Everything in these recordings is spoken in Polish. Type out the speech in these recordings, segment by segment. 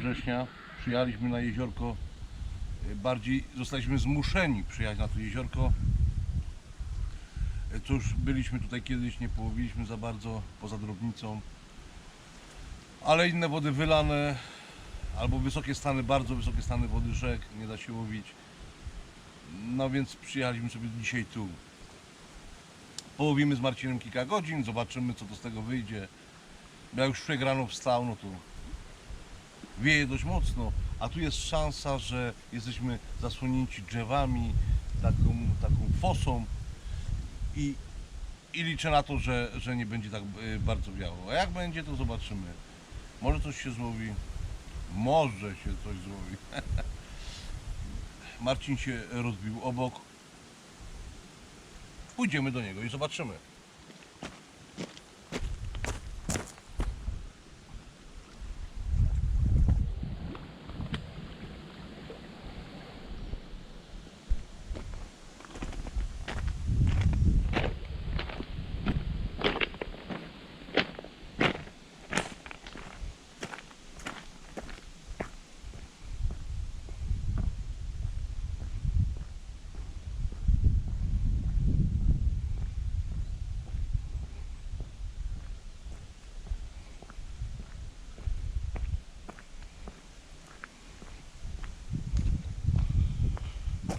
września. Przyjechaliśmy na jeziorko. Bardziej zostaliśmy zmuszeni przyjechać na to jeziorko. Y, Cóż, byliśmy tutaj kiedyś, nie połowiliśmy za bardzo poza drobnicą. Ale inne wody wylane, albo wysokie stany, bardzo wysokie stany wody rzek, nie da się łowić. No więc przyjechaliśmy sobie dzisiaj tu. Połowimy z Marcinem kilka godzin, zobaczymy co to z tego wyjdzie. Ja już wczoraj rano wstał, no to wieje dość mocno, a tu jest szansa, że jesteśmy zasłonięci drzewami, taką, taką fosą i, i liczę na to, że, że nie będzie tak y, bardzo wiało. A jak będzie, to zobaczymy. Może coś się złowi, może się coś złowi. Marcin się rozbił obok. Pójdziemy do niego i zobaczymy.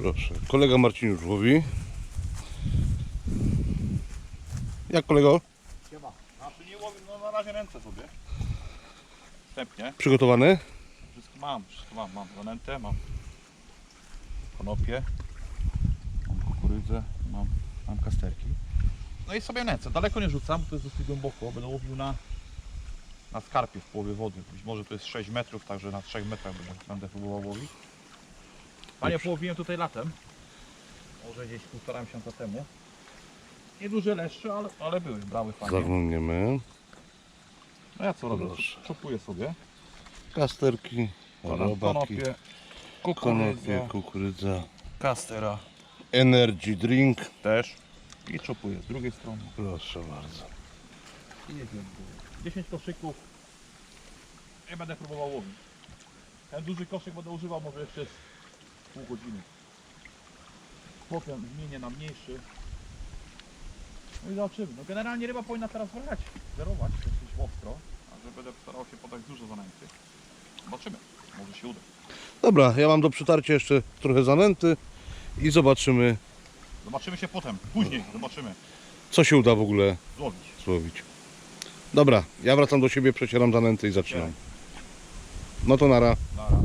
Proszę. Kolega Marcin już łowi. Jak kolego? Siema. A tu nie łowię, no na razie ręce sobie. Wstępnie. Przygotowany? Wszystko mam, wszystko mam. Mam zanętę, mam konopie, mam kukurydzę, mam, mam kasterki. No i sobie nęcę. Daleko nie rzucam, bo to jest dosyć głęboko. Będę łowił na, na skarpie w połowie wody. Być może to jest 6 metrów, także na 3 metrach będę próbował łowić. Panie połowiłem tutaj latem. Może gdzieś półtora miesiąca temu. Nieduże leszcze, ale, ale były, brały fajnie. Zaglądniemy. No ja co robię? Proszę. Czopuję sobie. Kasterki, robaki, Konopie, konopie, kukurydza, kastera energy drink. też. I czopuję z drugiej strony. Proszę bardzo. I jedziemy. 10 koszyków. I będę próbował łowić. Ten duży koszyk będę używał może jeszcze z pół godziny. Potem zmienię na mniejszy. No i zobaczymy. No generalnie ryba powinna teraz wracać, zerować dosyć ostro. A że będę starał się podać dużo zanęty. Zobaczymy. Może się uda. Dobra, ja mam do przytarcia jeszcze trochę zanęty i zobaczymy, Zobaczymy się potem. Później zobaczymy. co się uda w ogóle Złowić. złowić. Dobra, ja wracam do siebie, przecieram zanęty i zaczynam. No to nara. Nara.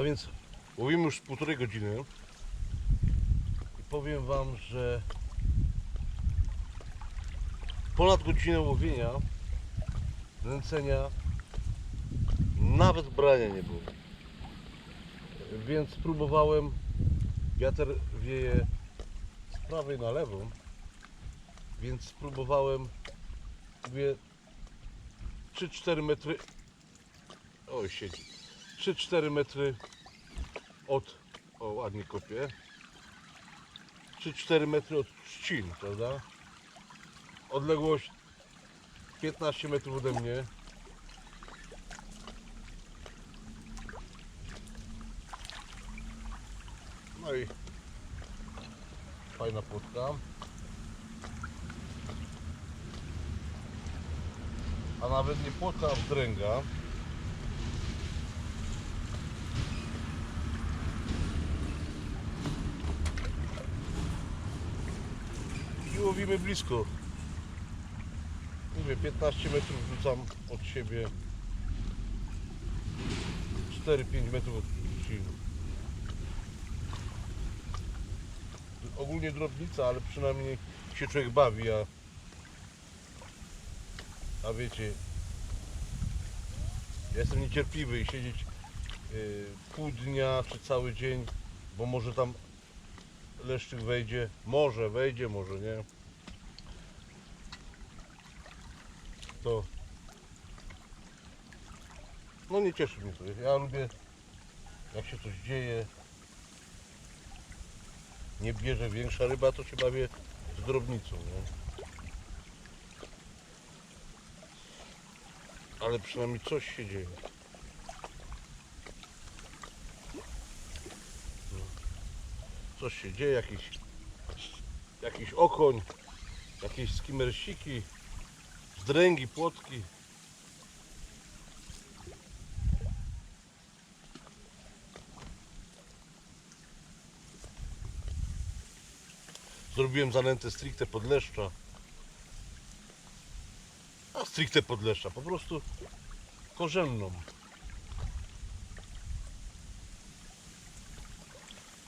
A więc łowimy już półtorej godziny i powiem Wam, że ponad godzinę łowienia, nęcenia, nawet brania nie było. Więc próbowałem, wiatr wieje z prawej na lewą, więc spróbowałem mówię 3-4 metry oj siedzi 3-4 metry od o ładnie kopie 3-4 metry od trzcin, prawda? Odległość 15 metrów ode mnie. No i fajna płotka. A nawet nie płotka, a wdręga. i łowimy blisko. Mówię, 15 metrów rzucam od siebie. 4-5 metrów od. Ogólnie drobnica, ale przynajmniej się człowiek bawi, a, a wiecie, ja jestem niecierpliwy i siedzieć y, pół dnia czy cały dzień, bo może tam leszczyk wejdzie, może wejdzie, może nie. To no nie cieszy mnie to. Ja lubię jak się coś dzieje. Nie bierze większa ryba, to się bawię z drobnicą, nie? Ale przynajmniej coś się dzieje. No. Coś się dzieje, jakiś, jakiś okoń, jakieś skimersiki, zdręgi, płotki. Zrobiłem zanętę stricte pod leszcza. A stricte pod leszcza, po prostu korzenną.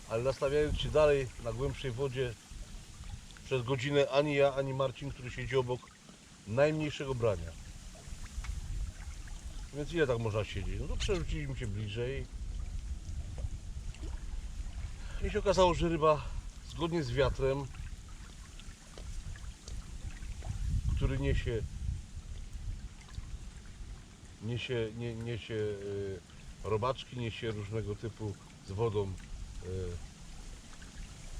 Ale nastawiając się dalej na głębszej wodzie przez godzinę ani ja, ani Marcin, który siedzi obok najmniejszego brania. Więc ile tak można siedzieć? No to przerzuciliśmy się bliżej. I się okazało, że ryba zgodnie z wiatrem, który niesie niesie, nie, niesie y, robaczki, niesie różnego typu z wodą y,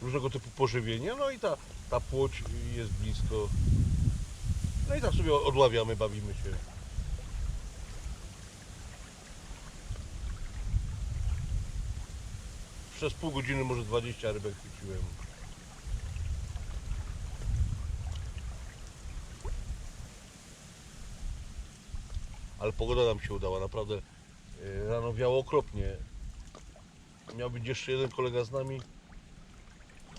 różnego typu pożywienie, no i ta, ta płoć jest blisko. No i tak sobie odławiamy, bawimy się. Przez pół godziny, może 20 rybek chwyciłem. Ale pogoda nam się udała, naprawdę. y, Rano wiało okropnie. Miał być jeszcze jeden kolega z nami,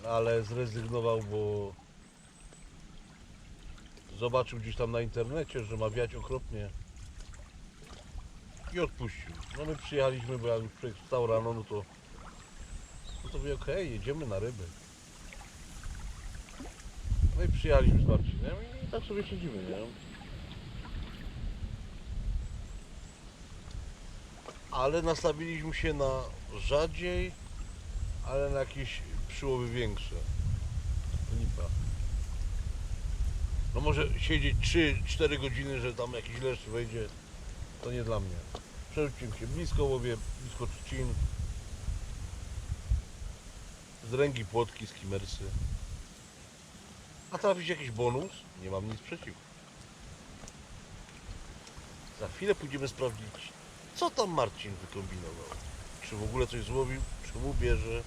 ale zrezygnował, bo zobaczył gdzieś tam na internecie, że ma wiać okropnie i odpuścił. No my przyjechaliśmy, bo jak już wstał rano, no to no to mówię, okej, jedziemy na ryby. No i przyjechaliśmy z Marcinem i tak sobie siedzimy, nie? Ale nastawiliśmy się na rzadziej, ale na jakieś przyłowy większe. Lipa. No może siedzieć 3-4 godziny, że tam jakiś leszcz wejdzie, to nie dla mnie. Przerzuciłem się blisko łowię, blisko trzcin. Z ręgi płotki, skimersy. A trafić jakiś bonus? Nie mam nic przeciw. Za chwilę pójdziemy sprawdzić, co tam Marcin wykombinował. Czy w ogóle coś złowił, czy mu bierze,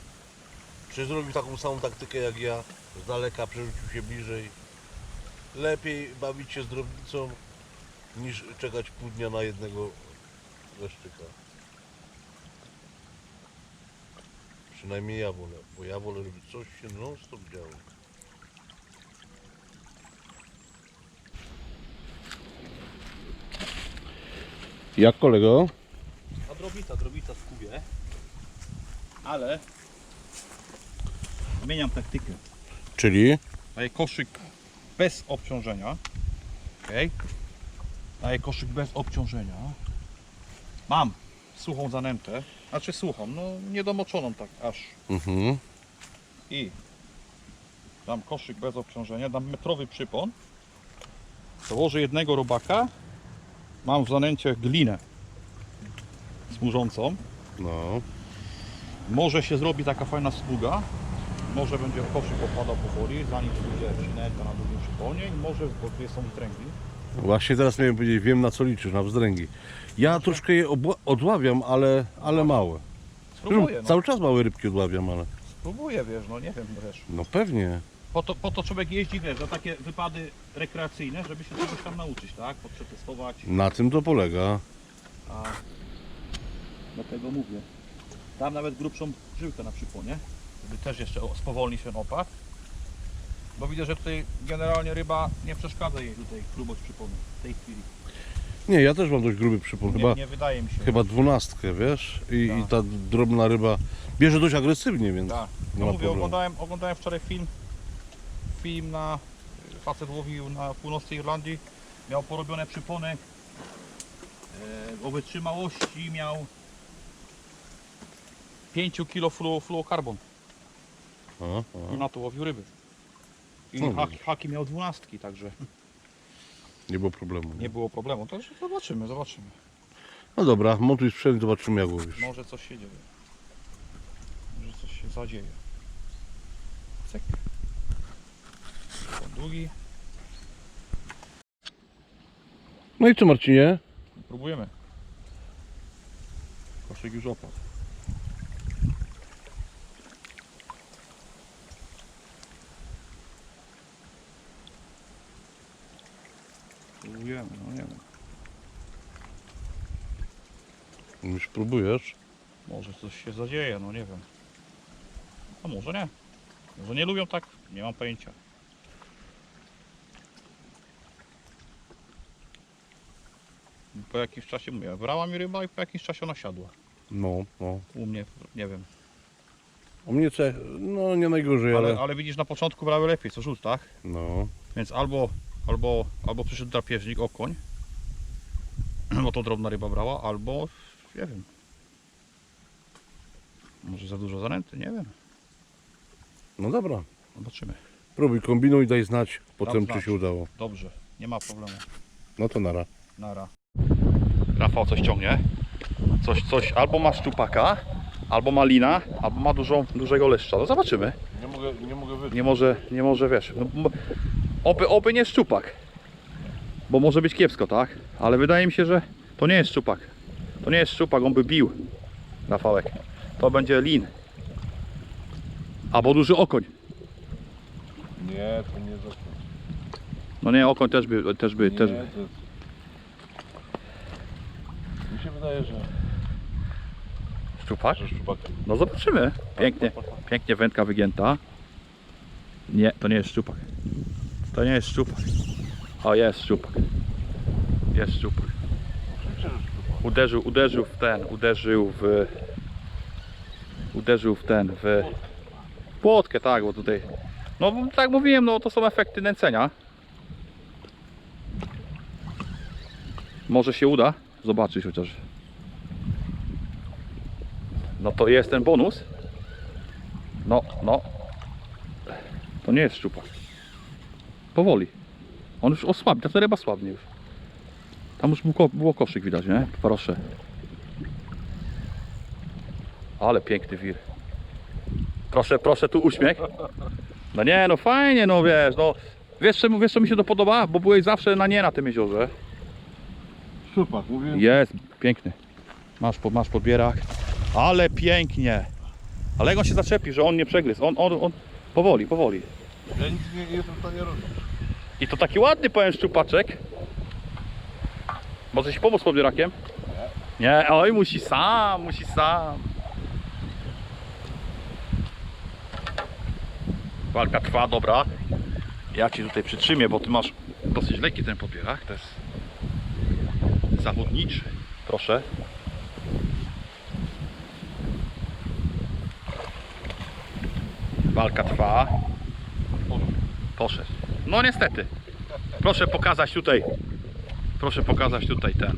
czy zrobił taką samą taktykę jak ja, z daleka przerzucił się bliżej. Lepiej bawić się z drobnicą, niż czekać pół dnia na jednego leszczyka. Przynajmniej ja wolę, bo ja wolę, żeby coś się non stop działo. Jak kolego? A drobnica, drobnica w kubie. Ale zmieniam taktykę. Czyli? Daję koszyk bez obciążenia. Ok. Daję koszyk bez obciążenia. Mam suchą zanętę. Znaczy suchą, no niedomoczoną tak aż. Mhm. I dam koszyk bez obciążenia, dam metrowy przypon. Założę jednego robaka. Mam w zanęcie glinę smużącą. No. Może się zrobi taka fajna sługa. Może będzie koszyk opadał powoli, zanim pójdzie przynęta na drugim przyponie i może, bo są dręgi. Właśnie teraz miałem powiedzieć, wiem na co liczysz, na wzdręgi. Ja troszkę je odławiam, ale, ale małe. Spróbuję, no. Cały czas małe rybki odławiam, ale. Spróbuję, wiesz, no nie wiem, wiesz. No pewnie. Po to, po to człowiek jeździ, wiesz, za takie wypady rekreacyjne, żeby się czegoś tam nauczyć, tak? Poprzetestować. Na tym to polega. A dlatego mówię. Dam nawet grubszą żyłkę na przyponie, żeby też jeszcze spowolnić ten opad. Bo widzę, że tutaj generalnie ryba nie przeszkadza jej tutaj grubość przypony w tej chwili. Nie, ja też mam dość gruby przypon. Nie, Chyba, nie wydaje mi się. chyba dwunastkę, wiesz? I, Tak. I ta drobna ryba bierze dość agresywnie, więc Tak. nie No ma mówię, problemu. oglądałem, oglądałem wczoraj film. Film na facet łowił na północnej Irlandii. Miał porobione przypony. E, o wytrzymałości miał 5 kg flu, fluokarbon. A, I a. na to łowił ryby. I No haki, widzisz. haki miał dwunastki, także Nie było problemu. nie było problemu. Także zobaczymy, zobaczymy. No dobra, montuj sprzęt, zobaczymy jak łowisz. Może coś się dzieje. Może coś się zadzieje. Cyk. Długi. No i co Marcinie? Próbujemy. Koszyk już opadł. No nie wiem. Już próbujesz? Może coś się zadzieje, no nie wiem. A może nie. Może nie lubią tak? Nie mam pojęcia. Po jakimś czasie mówię, brała mi ryba i po jakimś czasie ona siadła. No, no. U mnie, nie wiem. U mnie ce... no nie najgorzej, ale... Ale, ale widzisz, na początku brały lepiej, co rzut, tak? No. Więc albo, albo, albo przyszedł drapieżnik, okoń, bo to drobna ryba brała, albo, nie wiem. Może za dużo zanęty, nie wiem. No dobra. Zobaczymy. Próbuj, kombinuj, daj znać potem znać. czy się udało. Dobrze, nie ma problemu. No to nara. Nara. Rafał coś ciągnie. Coś, coś, albo ma szczupaka, albo ma lina, albo ma dużą, dużego leszcza. No zobaczymy. Nie mogę, nie mogę wyjść. Nie może, nie może wiesz. No, oby, oby nie szczupak. Bo może być kiepsko, tak? Ale wydaje mi się, że to nie jest szczupak. To nie jest szczupak, on by bił. Rafałek. To będzie lin. Albo duży okoń. Nie, to nie za No nie, okoń też by, też by, też by. to jest... Mi się wydaje, że... Szczupak? że szczupak. No zobaczymy. Pięknie, pięknie wędka wygięta. Nie, to nie jest szczupak. To nie jest szczupak. O, jest szczupak. Jest szczupak. Uderzył, uderzył w ten, uderzył w... Uderzył w ten, w... Płotkę, tak, bo tutaj... No tak mówiłem, no to są efekty nęcenia. Może się uda zobaczyć chociaż. No to jest ten bonus. No, no. To nie jest szczupak. Powoli. On już osłabnie, ta ryba słabnie już. Tam już był ko- było koszyk widać, nie? Proszę. Ale piękny wir. Proszę, proszę, tu uśmiech. No nie, no fajnie, no wiesz, no. Wiesz, czemu, wiesz co mi się to podoba? Bo byłeś zawsze na nie na tym jeziorze. Szczupak, mówię. Jest, piękny. Masz, po- masz podbierak. Ale pięknie. Ale jak on się zaczepi, że on nie przegryzł. On, on, on powoli, powoli. Ja nic nie, nie jestem w stanie robić. I to taki ładny, powiem, szczupaczek. Może ci pomóc z podbierakiem? Nie, oj, musi sam, musi sam. Walka trwa, dobra. Ja ci tutaj przytrzymię, bo ty masz dosyć lekki ten podbierak. To jest zawodniczy. Proszę. Walka trwa. Poszedł. No niestety. Proszę pokazać tutaj. Proszę pokazać tutaj ten.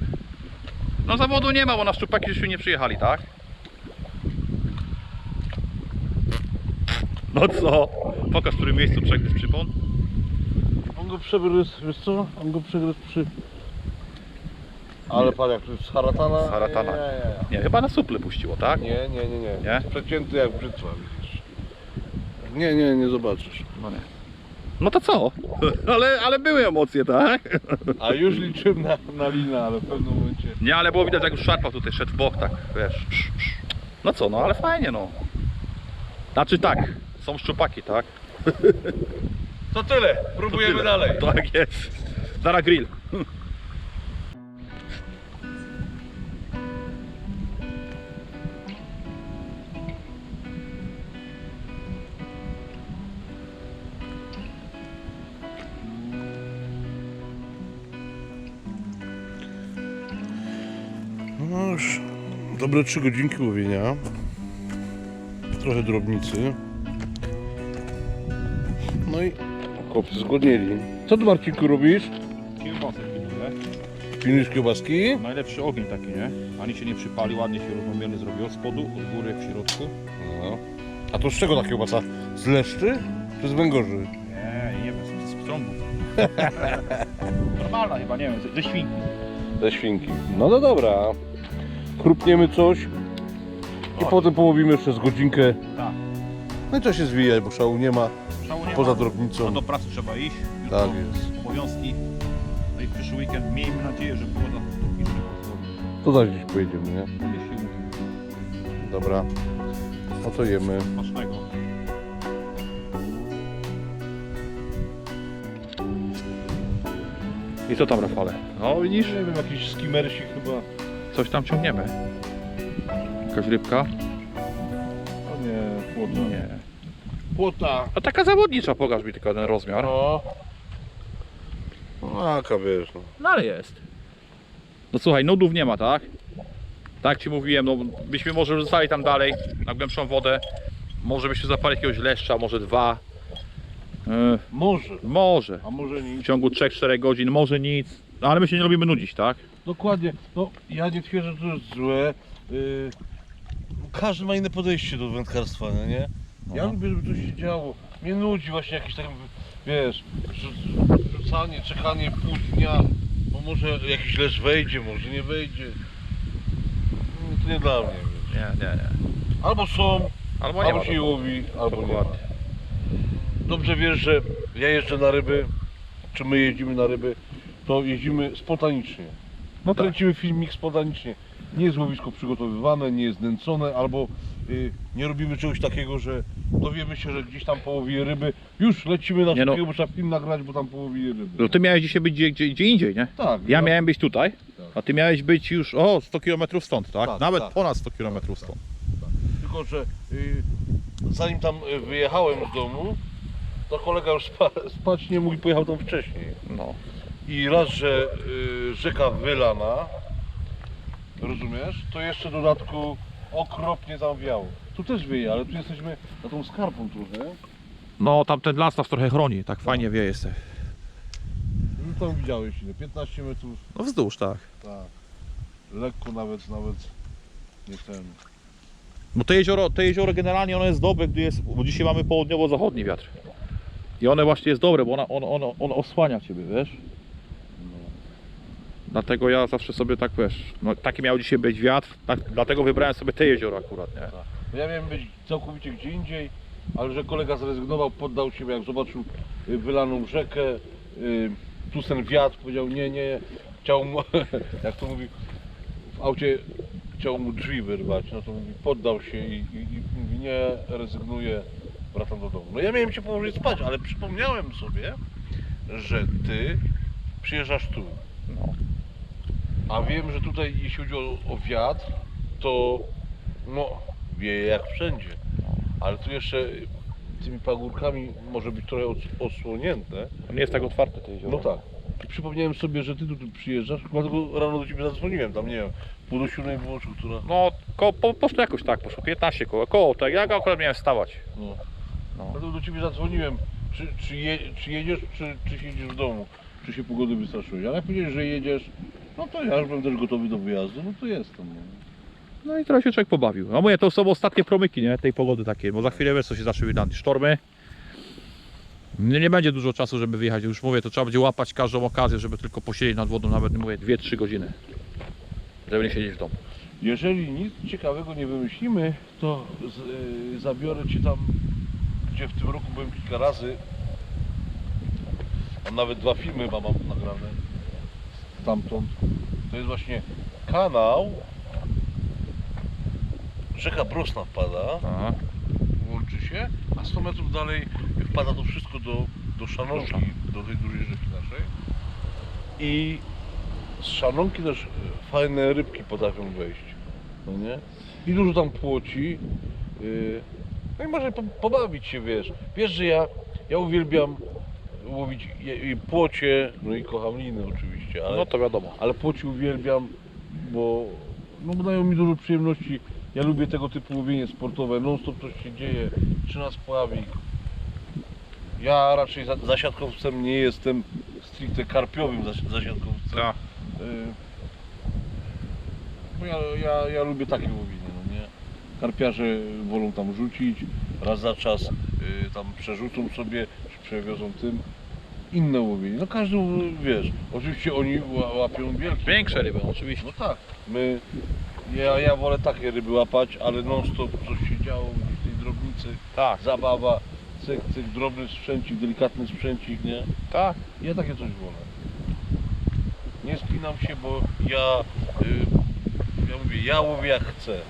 No zawodu nie ma, bo na szczupaki żeśmy nie przyjechali, tak? No co? Pokaż w którym miejscu przegryzł przypon. On go przegryzł, wiesz co? On go przegryzł przy... Ale pan jak z haratana? Z haratana. Nie, nie, Nie, chyba na suple puściło, tak? nie. Nie, nie, nie, nie. Nie? Przecięty jak brzytwa, widzisz. Nie, nie, nie zobaczysz. No nie. No to co? Ale, ale były emocje, tak? A już liczyłem na, na linę, ale w pewnym momencie... Nie, ale było widać jak już szarpał tutaj, szedł w bok, tak, wiesz. Psz, psz. No co, no ale fajnie, no. Znaczy tak, są szczupaki, tak? To tyle, próbujemy Tyle. dalej. Tak jest. Zara grill. No już dobre 3 godzinki łowienia. Trochę drobnicy. No i chłopcy zgodnieli. Co ty Marcinku robisz? Kiełbasę pilnuję. Pilnujesz kiełbaski? Najlepszy ogień taki, nie? Ani się nie przypali, ładnie się równomiernie zrobił od spodu, od góry, w środku. No. A to z czego ta kiełbasa? Z leszczy? Czy z węgorzy? Nie, nie wiem, z pstrągów. Normalna chyba, nie wiem, ze- ze świnki. Ze świnki. No no dobra. Chrupniemy coś i Tak. potem połowimy jeszcze z godzinkę. Tak. No i trzeba się zwijać, bo szału nie ma. Szału nie poza No drobnicą. do pracy trzeba iść. Jutro Tak jest. obowiązki. No i w przyszły weekend miejmy nadzieję, że pogoda pozwoli. To zaś gdzieś pojedziemy, nie? Jeśli uda. Dobra. No to jemy. Smacznego. I co tam Rafale? No widzisz? Nie wiem, jakiś skimersi chyba. Coś tam ciągniemy. Jakaś rybka? O nie, płota. Nie. Płota. A taka zawodnicza, pokaż mi tylko ten rozmiar. No. No, jaka wiesz, no. No ale jest. No słuchaj, nudów nie ma, tak? Tak ci mówiłem, no byśmy może zostali tam dalej, na głębszą wodę. Może byśmy zapali jakiegoś leszcza, może dwa. Yy, Może. może. A może W nie. ciągu 3-4 godzin, może nic. No, ale my się nie lubimy nudzić, tak? Dokładnie. No, ja nie twierdzę, że to jest złe. Yy, każdy ma inne podejście do wędkarstwa, no nie? Ja No. lubię, żeby to się działo. Mnie nudzi właśnie jakieś takie, wiesz, rzu- rzucanie, czekanie pół dnia, bo może jakiś lesz wejdzie, może nie wejdzie. No, to nie dla mnie, wiesz. Nie, nie, nie. Albo są, Albo nie albo się łowi, albo nie ma. Dokładnie. Dobrze wiesz, że ja jeżdżę na ryby, czy my jeździmy na ryby, to jeździmy spontanicznie. No tak. Kręcimy filmik spontanicznie. Nie jest łowisko przygotowywane, nie jest nęcone, albo y, nie robimy czegoś takiego, że dowiemy się, że gdzieś tam połowi ryby. Już lecimy na Nie no. szybkiego, bo trzeba film nagrać, bo tam połowi ryby. No ty miałeś dzisiaj być gdzie, gdzie, gdzie indziej, nie? Tak. Ja no. miałem być tutaj, Tak. a ty miałeś być już o 100 km stąd, tak? Tak, Nawet tak. ponad 100 km Tak, tak. stąd. Tylko, że y, zanim tam y, wyjechałem z domu, to kolega już spa, spać nie mógł i pojechał tam wcześniej. No. I raz, że y, rzeka wylana, rozumiesz, to jeszcze w dodatku okropnie tam wiało. Tu też wieje, ale tu jesteśmy na tą skarpą trochę. No tam ten las nas trochę chroni, tak fajnie wieje se. Już tam widziałeś ile, 15 metrów, No wzdłuż, tak. tak. Lekko nawet, nawet nie ten. Bo to jezioro, to jezioro generalnie ono jest dobre, gdy jest, bo dzisiaj mamy południowo-zachodni wiatr. I one właśnie jest dobre, bo ona, on, on, on osłania Ciebie, wiesz? No. Dlatego ja zawsze sobie tak, wiesz, no, taki miał dzisiaj być wiatr, tak, dlatego wybrałem sobie te jezioro akurat, nie? Bo ja miałem być całkowicie gdzie indziej, ale że kolega zrezygnował, poddał się, jak zobaczył y, wylaną rzekę, y, tu ten wiatr, powiedział nie, nie, chciał mu, jak to mówi, w aucie chciał mu drzwi wyrwać, no to mówi, poddał się i, i, i mówi nie, rezygnuję, wracam do domu. No ja miałem się położyć spać, ale przypomniałem sobie, że ty przyjeżdżasz tu, No. A wiem, że tutaj jeśli chodzi o, o wiatr, to no wieje jak wszędzie. Ale tu jeszcze tymi pagórkami może być trochę os- osłonięte. Nie jest tak otwarte to jezioro. No tak. I przypomniałem sobie, że ty tu, tu przyjeżdżasz, dlatego rano do ciebie zadzwoniłem, tam nie wiem, pół do siódmej było, czy która. No, ko, po, po prostu jakoś tak poszło, 15 koło, koło tak, ja akurat miałem wstawać. No. No. Dlatego do ciebie zadzwoniłem, czy, czy, je, czy jedziesz, czy, czy siedzisz w domu, czy się pogody wystraszyłeś. Ale jak powiedziałeś, że jedziesz, no to ja już byłem też gotowy do wyjazdu, no to jestem. No. No i teraz się człowiek pobawił. No mówię, to są ostatnie promyki, nie, tej pogody takiej, bo za chwilę wiesz co się zacznie na sztormy. Nie, nie będzie dużo czasu, żeby wyjechać, już mówię, to trzeba będzie łapać każdą okazję, żeby tylko posiedzieć nad wodą, nawet mówię 2-3 godziny. Żeby nie siedzieć w domu. Jeżeli nic ciekawego nie wymyślimy, to z, y, zabiorę Cię tam, gdzie w tym roku byłem kilka razy. Tam nawet dwa filmy mam nagrane stamtąd. To jest właśnie kanał. Rzeka Brosna wpada, Aha. łączy się, a 100 metrów dalej wpada to wszystko do, do Szanonki, do tej dużej rzeki naszej. I z Szanonki też e, fajne rybki potrafią wejść. No nie? I dużo tam płoci. Yy, no i może po, pobawić się, wiesz. Wiesz, że ja, ja uwielbiam łowić je- i płocie, no i kocham liny oczywiście, ale, No to wiadomo. ale płoci uwielbiam, bo, no, dają mi dużo przyjemności. Ja lubię tego typu łowienie sportowe, non stop coś się dzieje, czy nas pławi. Ja raczej za, zasiadkowcem nie jestem stricte karpiowym zasi- zasiadkowcem. Tak. Y, Bo ja, ja, ja lubię takie łowienie, no nie? Karpiarze wolą tam rzucić, raz za czas y, tam przerzucą sobie, czy przewiozą tym. Inne łowienie. No każdy, wiesz, oczywiście oni ła- łapią wielkie. Większe ryby, oczywiście. No tak, my, ja, ja wolę takie ryby łapać, ale non stop coś się działo w tej drobnicy, Tak. zabawa, cyk, cyk, drobny sprzęcik, delikatny sprzęcik, nie? Tak. Ja takie coś wolę. Nie spinam się, bo ja, y, ja mówię, ja łowię jak chcę.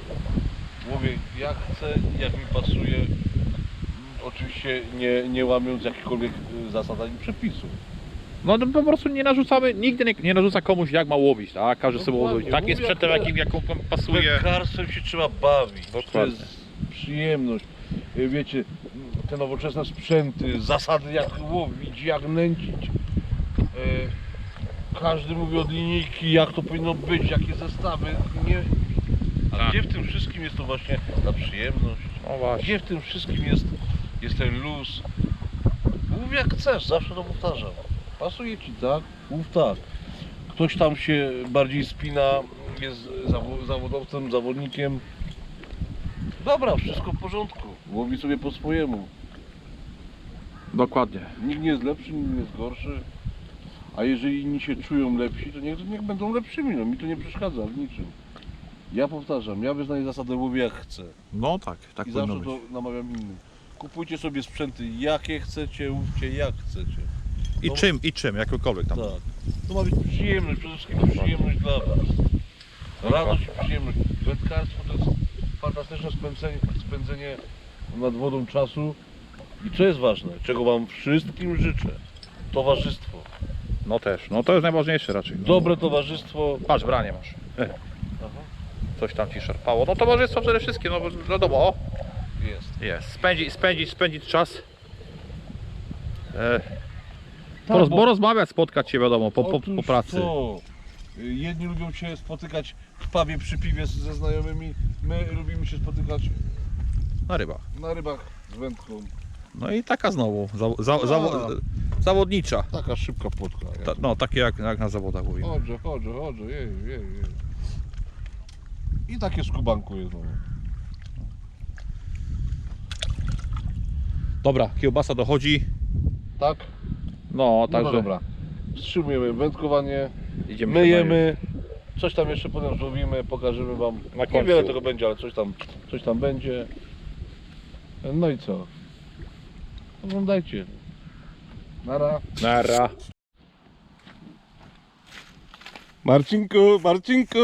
Łowię jak chcę, jak mi pasuje. Oczywiście nie, nie łamiąc jakichkolwiek y, zasad ani przepisów. No to po prostu nie narzucamy, nigdy nie, nie narzuca komuś jak ma łowić, tak? Każdy sobie Dokładnie, łowi. Takim mówię, sprzętem, jak- jakim, jaką wam pasuje. Wędkarstwem się trzeba bawić. To Dokładnie. jest przyjemność. Y, Wiecie, te nowoczesne sprzęty, zasady jak łowić, jak nęcić. Y, Każdy mówi od linijki, jak to powinno być, jakie zestawy. Nie. A Tak. gdzie w tym wszystkim jest to właśnie ta przyjemność? No właśnie. Gdzie w tym wszystkim jest, jest ten luz? Mów jak chcesz, zawsze to powtarzam. Pasuje ci tak? Mów tak. Ktoś tam się bardziej spina, jest zawo- zawodowcem, zawodnikiem. Dobra, wszystko w porządku. Łowi sobie po swojemu. Dokładnie. Nikt nie jest lepszy, nikt nie jest gorszy. A jeżeli inni się czują lepsi, to niech, niech będą lepszymi. No mi to nie przeszkadza w niczym. Ja powtarzam, ja wyznaję zasadę łowię jak chcę. No tak, tak I powinno zawsze być. to namawiam innym. Kupujcie sobie sprzęty jakie chcecie, łówcie jak chcecie. I to- czym, i czym, jakkolwiek tam. Tak. To ma być przyjemność, przede wszystkim przyjemność dla Was. Radość i przyjemność. Wędkarstwo to jest fantastyczne spędzenie, spędzenie nad wodą czasu. I co jest ważne, czego Wam wszystkim życzę? Towarzystwo. No też, no to jest najważniejsze raczej. No. Dobre towarzystwo. Patrz, branie masz. Aha, Coś tam ci szarpało. No towarzystwo przede wszystkim, no wiadomo, o, jest. jest. Spędzić, spędzić, spędzić czas. E, Tak, poroz, bo- porozmawiać, spotkać się wiadomo, po, po, Otóż po pracy. Y, Jedni lubią się spotykać w pawie przy piwie z- ze znajomymi. My lubimy się spotykać Na rybach. na rybach z wędką. No i taka znowu, za, za, zawo, zawodnicza. Taka szybka płotka. Ta, no takie jak, jak na zawodach mówimy. Chodzę, chodzę, chodzę, jej, jej, jej. I takie skubanku jest znowu. Dobra, kiełbasa dochodzi. Tak? No, No także dobra. Wstrzymujemy wędkowanie, idziemy myjemy. Coś tam jeszcze potem zrobimy, pokażemy wam. Na końcu. Niewiele tego będzie, ale coś tam, coś tam będzie. No i co? Oglądajcie. Nara. Nara. Marcinku, Marcinku.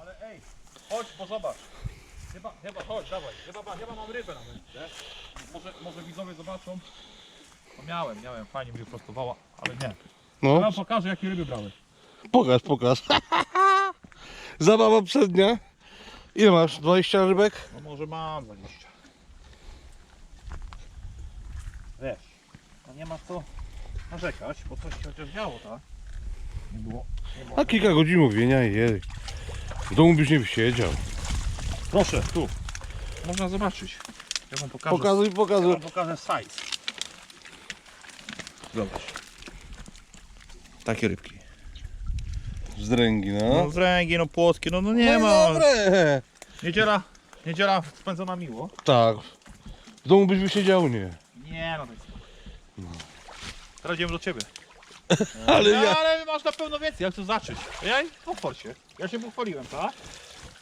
Ale ej, chodź, bo zobacz. Chyba, chodź, dawaj. Chyba, chyba mam rybę nawet, nie? Może, może widzowie zobaczą. No miałem, miałem, fajnie mi wyprostowała, ale nie. Ja No, wam pokażę jakie ryby brałem. pokaż, pokaż. Zabawa przednia. Ile masz? 20 rybek? No może mam 20. Wiesz, no nie ma co narzekać, bo coś się chociaż działo, tak? Nie było. A kilka godzin łowienia i jej. W domu byś nie wysiedział. Proszę, tu. Można zobaczyć. Ja wam pokażę. Pokazuj, ja pokazuj. wam pokażę size. Zobacz. Takie rybki. Z dręgi, no. No z ręgi, no płotki, no, no No nie i ma. Dobre. Niedziela, niedziela spędzona miło. Tak. W domu byś wysiedział, nie. Nie no jest... Teraz idziemy do ciebie. Ale No, ja... ale masz na pewno więcej, jak chcesz zacząć. Ja pochwal się. Ja się pochwaliłem, tak?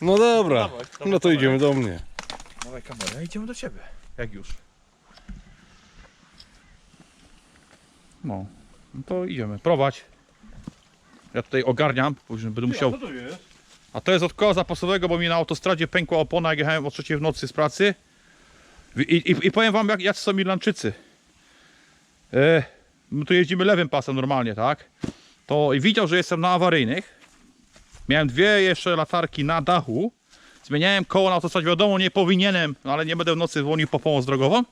No dobra. Dawaj, dawaj No to kamerę. idziemy do mnie. Dawaj kamerę, idziemy do ciebie. Jak już. No, no to idziemy. Prowadź. Ja tutaj ogarniam, później będę musiał... to jest? A to jest od koła zapasowego, bo mi na autostradzie pękła opona, jak jechałem o trzeciej w nocy z pracy. I, i, i powiem wam, jak, jak są Irlandczycy. E, my tu jeździmy lewym pasem normalnie, tak? To i widział, że jestem na awaryjnych. Miałem dwie jeszcze latarki na dachu. Zmieniałem koło na autostradzie. Wiadomo, nie powinienem, no ale nie będę w nocy dzwonił po pomoc drogową.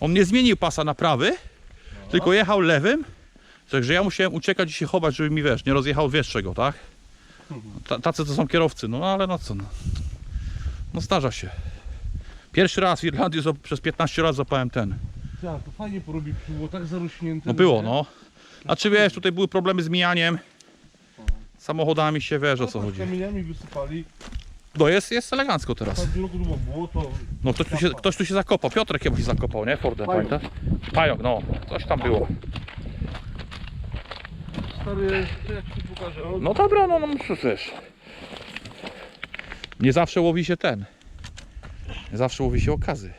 On nie zmienił pasa na prawy, tylko jechał lewym. Także ja musiałem uciekać i się chować, żeby mi wiesz, nie rozjechał wiesz czego, tak? Ta- Tacy to są kierowcy, no ale no co no. No zdarza się. Pierwszy raz w Irlandii przez 15 lat zapałem ten. Tak, to fajnie porobić, było tak zarośnięte. No było no. A czy wiesz, tutaj były problemy z mijaniem. Samochodami się wiesz o co chodzi. Kamieniami wysypali. No jest, jest elegancko teraz. Błoto. No ktoś tu się, ktoś tu się zakopał. Piotrek chyba się zakopał, nie? Fordem, Pająk. pamiętasz? Pająk, no. Coś tam było. Stary, to jak ci pokażę. O, No dobra, no, no przecież. Nie zawsze łowi się ten. Nie zawsze łowi się okazy.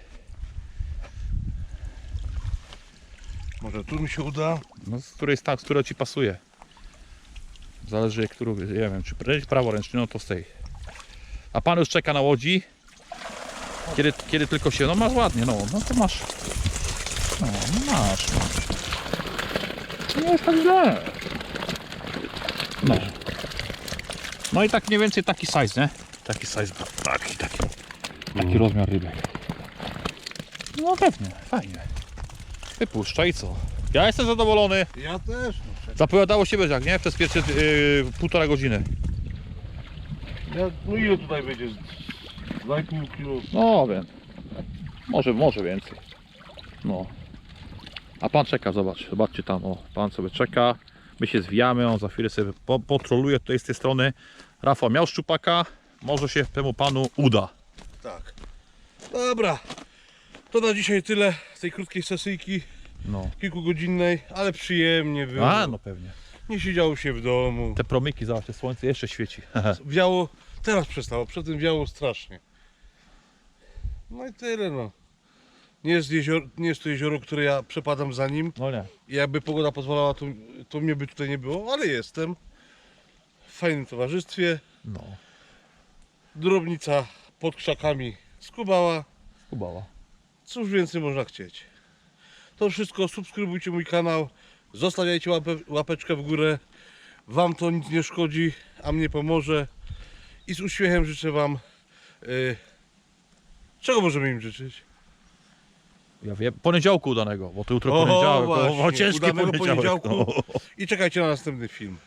Może tu mi się uda? No, z której tak, z której ci pasuje. Zależy jak którą, nie wiem, czy praworęczny, no to z tej. A pan już czeka na łodzi. Kiedy, kiedy tylko się, no masz ładnie, no, no to masz. No, no masz, masz. Nie jest tak źle. No. No i tak mniej więcej taki size, nie? Taki size, taki, taki, taki rozmiar rybek. No pewnie, fajnie. Wypuszczaj i co? Ja jestem zadowolony. Ja też. No, Zapowiadało się jak nie? Przez pierwsze yy, półtora godziny. ja, no ile tutaj będzie? Z 2,5 kilo. No wiem. Może, może więcej. No. A pan czeka, zobacz, zobaczcie tam, o, pan sobie czeka. My się zwijamy, on za chwilę sobie po, potroluje tutaj z tej strony. Rafał miał szczupaka, może się temu panu uda. Tak. Dobra. To na dzisiaj tyle z tej krótkiej sesyjki, No. kilkugodzinnej, ale przyjemnie było. A, no pewnie. Nie siedziało się w domu. Te promyki, zobaczcie, słońce jeszcze świeci. Wiało, teraz przestało, przedtem wiało strasznie. No i tyle no. Nie jest, jezior, nie jest to jezioro, które ja przepadam za nim. No nie. I jakby pogoda pozwalała, to, to mnie by tutaj nie było, ale jestem. W fajnym towarzystwie. No. Drobnica pod krzakami skubała. Kubała. Cóż więcej można chcieć. To wszystko, subskrybujcie mój kanał, zostawiajcie łapę, łapeczkę w górę. Wam to nic nie szkodzi, a mnie pomoże. I z uśmiechem życzę Wam. y, czego możemy im życzyć? Ja wiem, poniedziałku udanego, bo to jutro O, poniedziałek, właśnie, o, o ciężki udanego poniedziałek. poniedziałku. No. I czekajcie na następny film.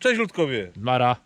Cześć ludkowie! Mara.